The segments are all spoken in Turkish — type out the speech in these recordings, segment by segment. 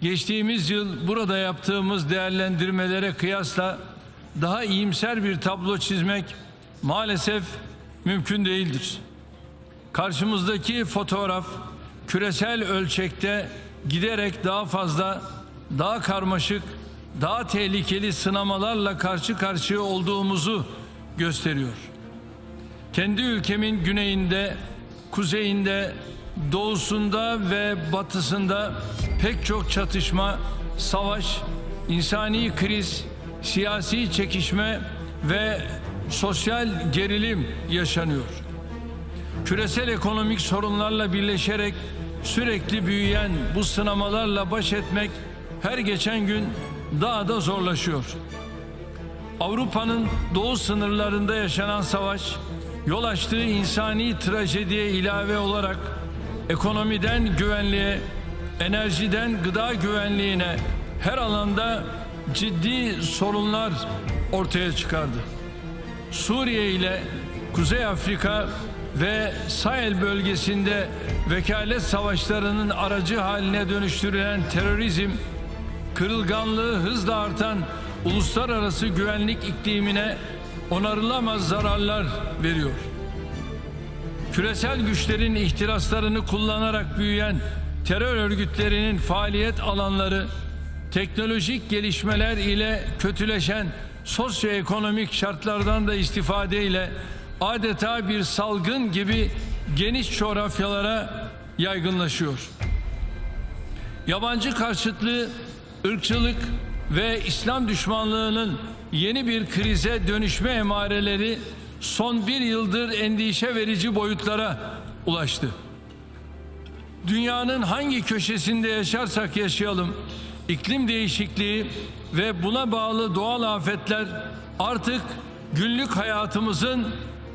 geçtiğimiz yıl burada yaptığımız değerlendirmelere kıyasla daha iyimser bir tablo çizmek maalesef mümkün değildir. Karşımızdaki fotoğraf küresel ölçekte giderek daha fazla, daha karmaşık, daha tehlikeli sınamalarla karşı karşıya olduğumuzu gösteriyor. Kendi ülkemin güneyinde, kuzeyinde, doğusunda ve batısında pek çok çatışma, savaş, insani kriz, siyasi çekişme ve sosyal gerilim yaşanıyor küresel ekonomik sorunlarla birleşerek sürekli büyüyen bu sınamalarla baş etmek her geçen gün daha da zorlaşıyor. Avrupa'nın doğu sınırlarında yaşanan savaş, yol açtığı insani trajediye ilave olarak ekonomiden güvenliğe, enerjiden gıda güvenliğine her alanda ciddi sorunlar ortaya çıkardı. Suriye ile Kuzey Afrika ve Sahel bölgesinde vekalet savaşlarının aracı haline dönüştürülen terörizm, kırılganlığı hızla artan uluslararası güvenlik iklimine onarılamaz zararlar veriyor. Küresel güçlerin ihtiraslarını kullanarak büyüyen terör örgütlerinin faaliyet alanları, teknolojik gelişmeler ile kötüleşen sosyoekonomik şartlardan da istifade ile adeta bir salgın gibi geniş coğrafyalara yaygınlaşıyor. Yabancı karşıtlığı, ırkçılık ve İslam düşmanlığının yeni bir krize dönüşme emareleri son bir yıldır endişe verici boyutlara ulaştı. Dünyanın hangi köşesinde yaşarsak yaşayalım, iklim değişikliği ve buna bağlı doğal afetler artık günlük hayatımızın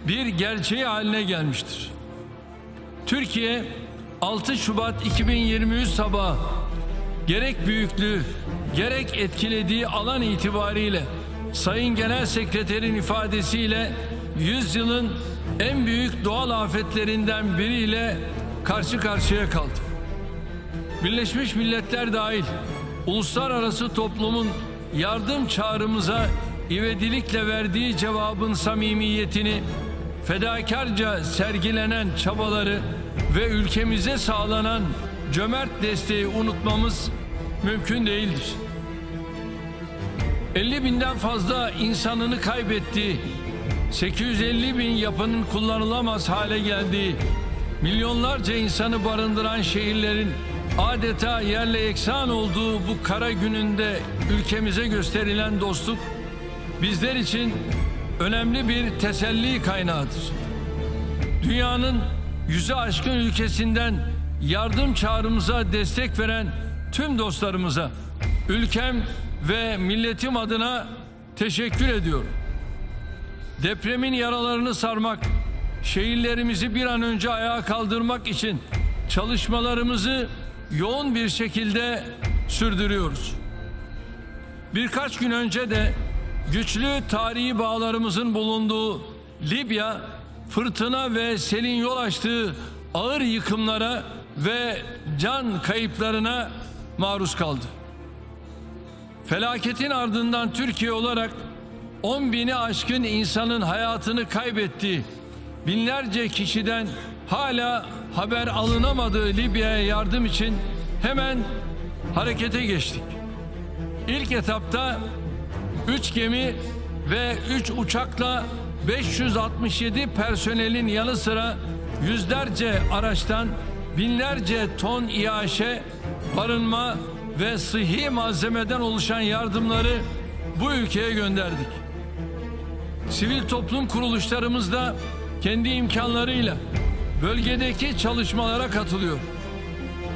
bir gerçeği haline gelmiştir. Türkiye 6 Şubat 2023 sabahı gerek büyüklüğü gerek etkilediği alan itibariyle Sayın Genel Sekreterin ifadesiyle yüzyılın en büyük doğal afetlerinden biriyle karşı karşıya kaldı. Birleşmiş Milletler dahil uluslararası toplumun yardım çağrımıza ivedilikle verdiği cevabın samimiyetini, fedakarca sergilenen çabaları ve ülkemize sağlanan cömert desteği unutmamız mümkün değildir. 50 binden fazla insanını kaybettiği, 850 bin yapının kullanılamaz hale geldiği, milyonlarca insanı barındıran şehirlerin adeta yerle eksan olduğu bu kara gününde ülkemize gösterilen dostluk bizler için önemli bir teselli kaynağıdır. Dünyanın yüzü aşkın ülkesinden yardım çağrımıza destek veren tüm dostlarımıza ülkem ve milletim adına teşekkür ediyorum. Depremin yaralarını sarmak, şehirlerimizi bir an önce ayağa kaldırmak için çalışmalarımızı yoğun bir şekilde sürdürüyoruz. Birkaç gün önce de güçlü tarihi bağlarımızın bulunduğu Libya fırtına ve selin yol açtığı ağır yıkımlara ve can kayıplarına maruz kaldı. Felaketin ardından Türkiye olarak 10 bini aşkın insanın hayatını kaybettiği binlerce kişiden hala haber alınamadığı Libya'ya yardım için hemen harekete geçtik. İlk etapta 3 gemi ve 3 uçakla 567 personelin yanı sıra yüzlerce araçtan binlerce ton iaşe, barınma ve sıhhi malzemeden oluşan yardımları bu ülkeye gönderdik. Sivil toplum kuruluşlarımız da kendi imkanlarıyla bölgedeki çalışmalara katılıyor.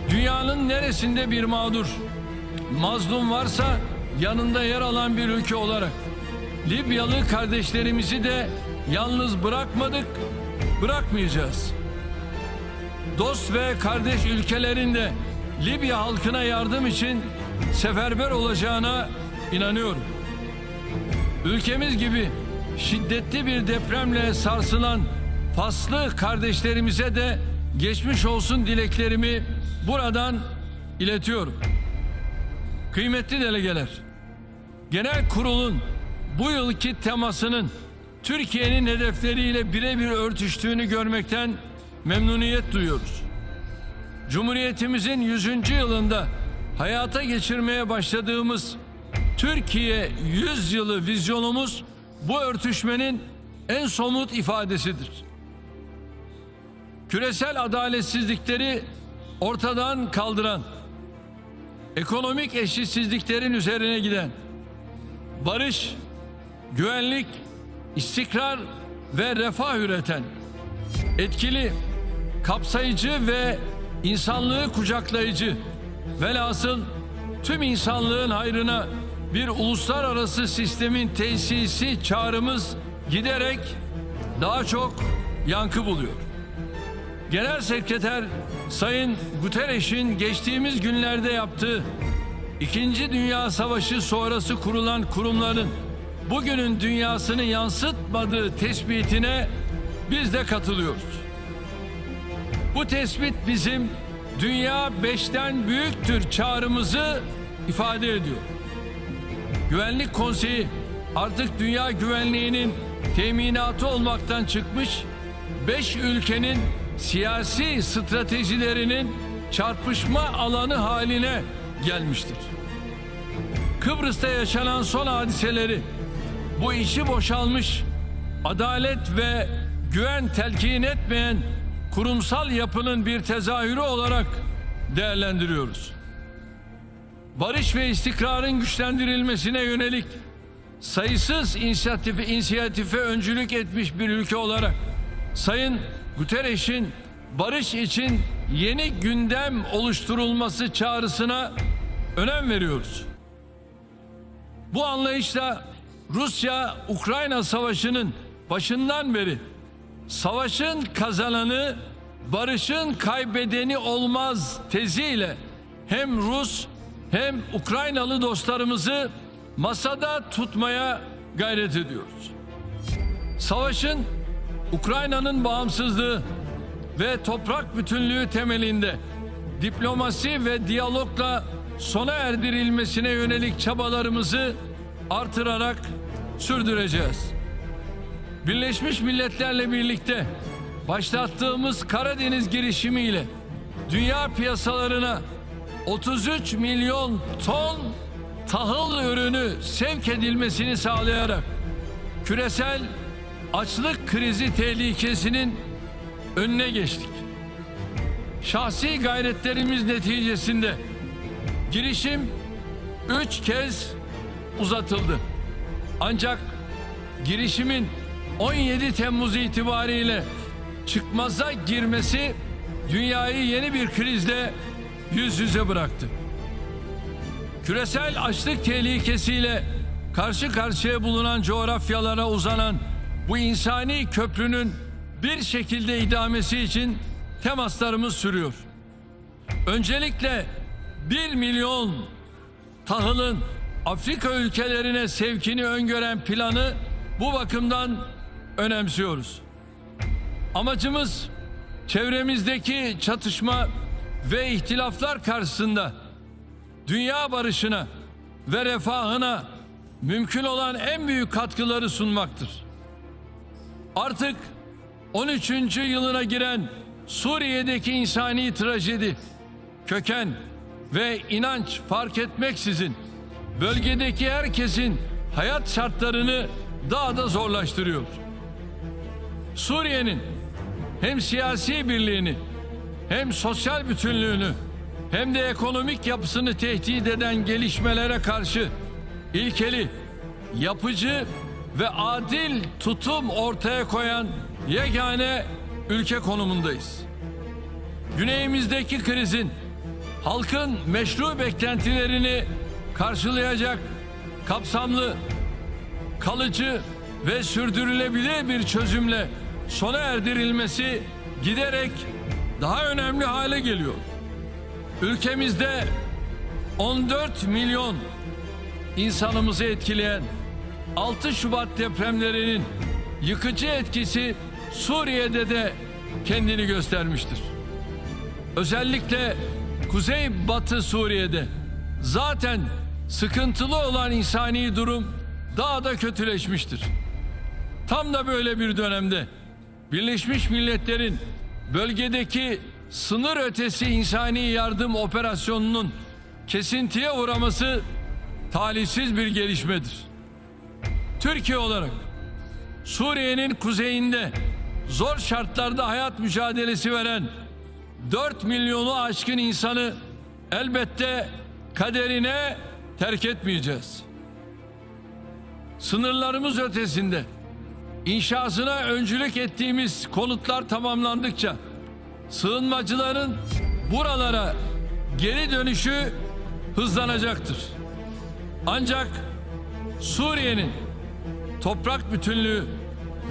Dünyanın neresinde bir mağdur, mazlum varsa yanında yer alan bir ülke olarak Libyalı kardeşlerimizi de yalnız bırakmadık, bırakmayacağız. Dost ve kardeş ülkelerin de Libya halkına yardım için seferber olacağına inanıyorum. Ülkemiz gibi şiddetli bir depremle sarsılan Faslı kardeşlerimize de geçmiş olsun dileklerimi buradan iletiyorum. Kıymetli delegeler, genel kurulun bu yılki temasının Türkiye'nin hedefleriyle birebir örtüştüğünü görmekten memnuniyet duyuyoruz. Cumhuriyetimizin 100. yılında hayata geçirmeye başladığımız Türkiye 100 yılı vizyonumuz bu örtüşmenin en somut ifadesidir. Küresel adaletsizlikleri ortadan kaldıran, ekonomik eşitsizliklerin üzerine giden, barış, güvenlik, istikrar ve refah üreten, etkili, kapsayıcı ve insanlığı kucaklayıcı, velhasıl tüm insanlığın hayrına bir uluslararası sistemin tesisi çağrımız giderek daha çok yankı buluyor. Genel Sekreter Sayın Guterres'in geçtiğimiz günlerde yaptığı İkinci Dünya Savaşı sonrası kurulan kurumların bugünün dünyasını yansıtmadığı tespitine biz de katılıyoruz. Bu tespit bizim dünya beşten büyüktür çağrımızı ifade ediyor. Güvenlik Konseyi artık dünya güvenliğinin teminatı olmaktan çıkmış, beş ülkenin siyasi stratejilerinin çarpışma alanı haline gelmiştir. Kıbrıs'ta yaşanan son hadiseleri bu içi boşalmış adalet ve güven telkin etmeyen kurumsal yapının bir tezahürü olarak değerlendiriyoruz. Barış ve istikrarın güçlendirilmesine yönelik sayısız inisiyatife, inisiyatife öncülük etmiş bir ülke olarak Sayın Guterres'in barış için yeni gündem oluşturulması çağrısına önem veriyoruz. Bu anlayışla Rusya-Ukrayna savaşının başından beri savaşın kazananı barışın kaybedeni olmaz teziyle hem Rus hem Ukraynalı dostlarımızı masada tutmaya gayret ediyoruz. Savaşın Ukrayna'nın bağımsızlığı ve toprak bütünlüğü temelinde diplomasi ve diyalogla sona erdirilmesine yönelik çabalarımızı artırarak sürdüreceğiz. Birleşmiş Milletler'le birlikte başlattığımız Karadeniz girişimiyle dünya piyasalarına 33 milyon ton tahıl ürünü sevk edilmesini sağlayarak küresel açlık krizi tehlikesinin önüne geçtik. Şahsi gayretlerimiz neticesinde girişim üç kez uzatıldı. Ancak girişimin 17 Temmuz itibariyle çıkmaza girmesi dünyayı yeni bir krizle yüz yüze bıraktı. Küresel açlık tehlikesiyle karşı karşıya bulunan coğrafyalara uzanan bu insani köprünün bir şekilde idamesi için temaslarımız sürüyor. Öncelikle 1 milyon tahılın Afrika ülkelerine sevkini öngören planı bu bakımdan önemsiyoruz. Amacımız çevremizdeki çatışma ve ihtilaflar karşısında dünya barışına ve refahına mümkün olan en büyük katkıları sunmaktır. Artık 13. yılına giren Suriye'deki insani trajedi, köken ve inanç fark etmeksizin bölgedeki herkesin hayat şartlarını daha da zorlaştırıyor. Suriye'nin hem siyasi birliğini hem sosyal bütünlüğünü hem de ekonomik yapısını tehdit eden gelişmelere karşı ilkeli, yapıcı ve adil tutum ortaya koyan yegane ülke konumundayız. Güneyimizdeki krizin halkın meşru beklentilerini karşılayacak kapsamlı, kalıcı ve sürdürülebilir bir çözümle sona erdirilmesi giderek daha önemli hale geliyor. Ülkemizde 14 milyon insanımızı etkileyen 6 Şubat depremlerinin yıkıcı etkisi Suriye'de de kendini göstermiştir. Özellikle Kuzey Batı Suriye'de zaten sıkıntılı olan insani durum daha da kötüleşmiştir. Tam da böyle bir dönemde Birleşmiş Milletler'in bölgedeki sınır ötesi insani yardım operasyonunun kesintiye uğraması talihsiz bir gelişmedir. Türkiye olarak Suriye'nin kuzeyinde zor şartlarda hayat mücadelesi veren 4 milyonu aşkın insanı elbette kaderine terk etmeyeceğiz. Sınırlarımız ötesinde inşasına öncülük ettiğimiz konutlar tamamlandıkça sığınmacıların buralara geri dönüşü hızlanacaktır. Ancak Suriye'nin toprak bütünlüğü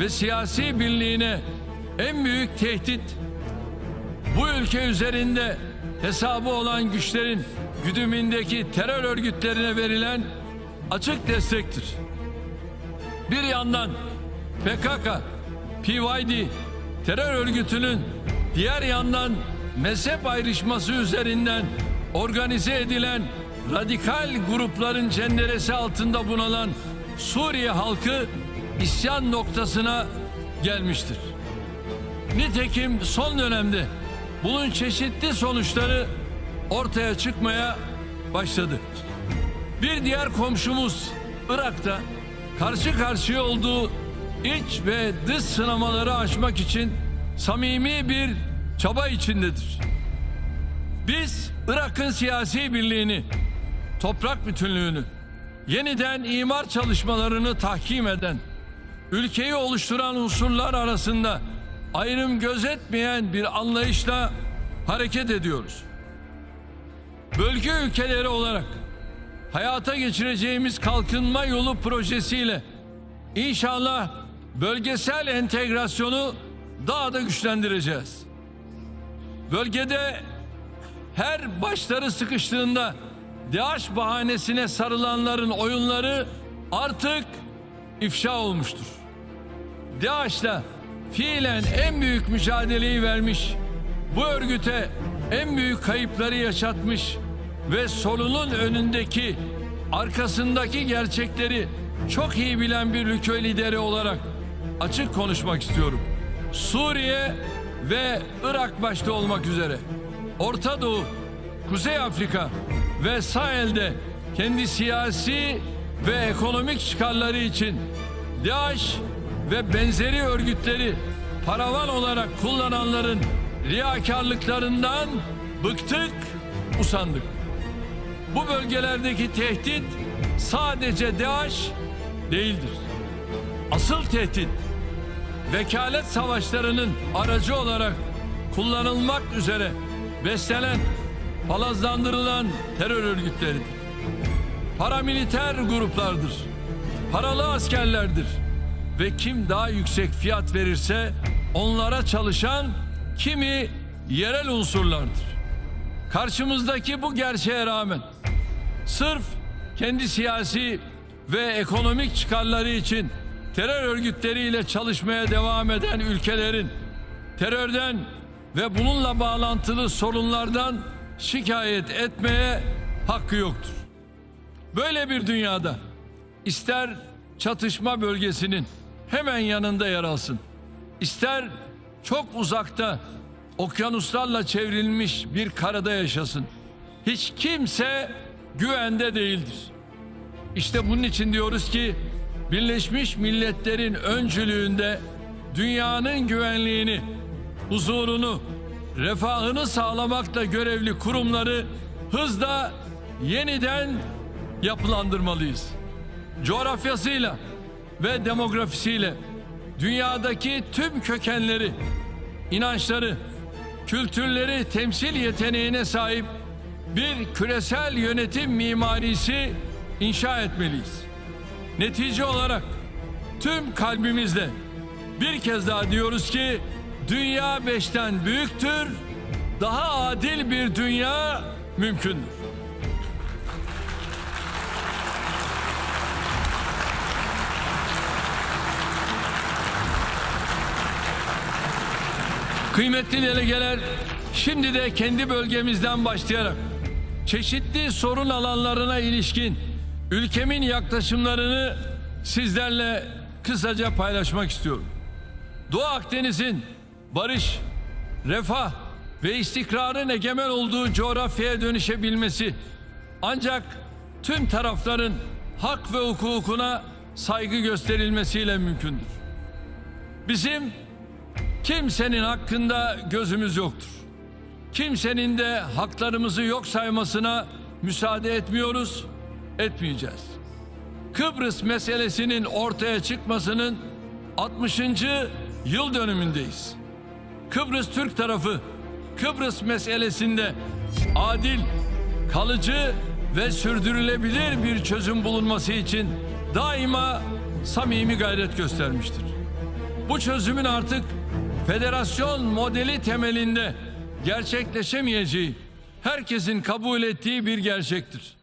ve siyasi birliğine en büyük tehdit bu ülke üzerinde hesabı olan güçlerin güdümündeki terör örgütlerine verilen açık destektir. Bir yandan PKK, PYD terör örgütünün diğer yandan mezhep ayrışması üzerinden organize edilen radikal grupların cenderesi altında bunalan Suriye halkı isyan noktasına gelmiştir. Nitekim son dönemde bunun çeşitli sonuçları ortaya çıkmaya başladı. Bir diğer komşumuz Irak'ta karşı karşıya olduğu iç ve dış sınamaları aşmak için samimi bir çaba içindedir. Biz Irak'ın siyasi birliğini, toprak bütünlüğünü, yeniden imar çalışmalarını tahkim eden, ülkeyi oluşturan unsurlar arasında ayrım gözetmeyen bir anlayışla hareket ediyoruz. Bölge ülkeleri olarak hayata geçireceğimiz kalkınma yolu projesiyle inşallah bölgesel entegrasyonu daha da güçlendireceğiz. Bölgede her başları sıkıştığında DAEŞ bahanesine sarılanların oyunları artık ifşa olmuştur. DAEŞ'la fiilen en büyük mücadeleyi vermiş, bu örgüte en büyük kayıpları yaşatmış ve sorunun önündeki, arkasındaki gerçekleri çok iyi bilen bir ülke lideri olarak açık konuşmak istiyorum. Suriye ve Irak başta olmak üzere Orta Doğu, Kuzey Afrika ve Sahel'de kendi siyasi ve ekonomik çıkarları için DAEŞ ve benzeri örgütleri paravan olarak kullananların riyakarlıklarından bıktık, usandık. Bu bölgelerdeki tehdit sadece DAEŞ değildir. Asıl tehdit vekalet savaşlarının aracı olarak kullanılmak üzere beslenen, palazlandırılan terör örgütleridir. Paramiliter gruplardır. Paralı askerlerdir. Ve kim daha yüksek fiyat verirse onlara çalışan kimi yerel unsurlardır. Karşımızdaki bu gerçeğe rağmen sırf kendi siyasi ve ekonomik çıkarları için terör örgütleriyle çalışmaya devam eden ülkelerin terörden ve bununla bağlantılı sorunlardan şikayet etmeye hakkı yoktur. Böyle bir dünyada ister çatışma bölgesinin hemen yanında yer alsın, ister çok uzakta okyanuslarla çevrilmiş bir karada yaşasın. Hiç kimse güvende değildir. İşte bunun için diyoruz ki Birleşmiş Milletler'in öncülüğünde dünyanın güvenliğini, huzurunu, refahını sağlamakla görevli kurumları hızla yeniden yapılandırmalıyız. Coğrafyasıyla ve demografisiyle dünyadaki tüm kökenleri, inançları, kültürleri temsil yeteneğine sahip bir küresel yönetim mimarisi inşa etmeliyiz. Netice olarak tüm kalbimizle bir kez daha diyoruz ki dünya beşten büyüktür, daha adil bir dünya mümkündür. Kıymetli delegeler, şimdi de kendi bölgemizden başlayarak çeşitli sorun alanlarına ilişkin ülkemin yaklaşımlarını sizlerle kısaca paylaşmak istiyorum. Doğu Akdeniz'in barış, refah ve istikrarın egemen olduğu coğrafyaya dönüşebilmesi ancak tüm tarafların hak ve hukukuna saygı gösterilmesiyle mümkündür. Bizim kimsenin hakkında gözümüz yoktur. Kimsenin de haklarımızı yok saymasına müsaade etmiyoruz, etmeyeceğiz. Kıbrıs meselesinin ortaya çıkmasının 60. yıl dönümündeyiz. Kıbrıs Türk tarafı Kıbrıs meselesinde adil, kalıcı ve sürdürülebilir bir çözüm bulunması için daima samimi gayret göstermiştir. Bu çözümün artık federasyon modeli temelinde gerçekleşemeyeceği herkesin kabul ettiği bir gerçektir.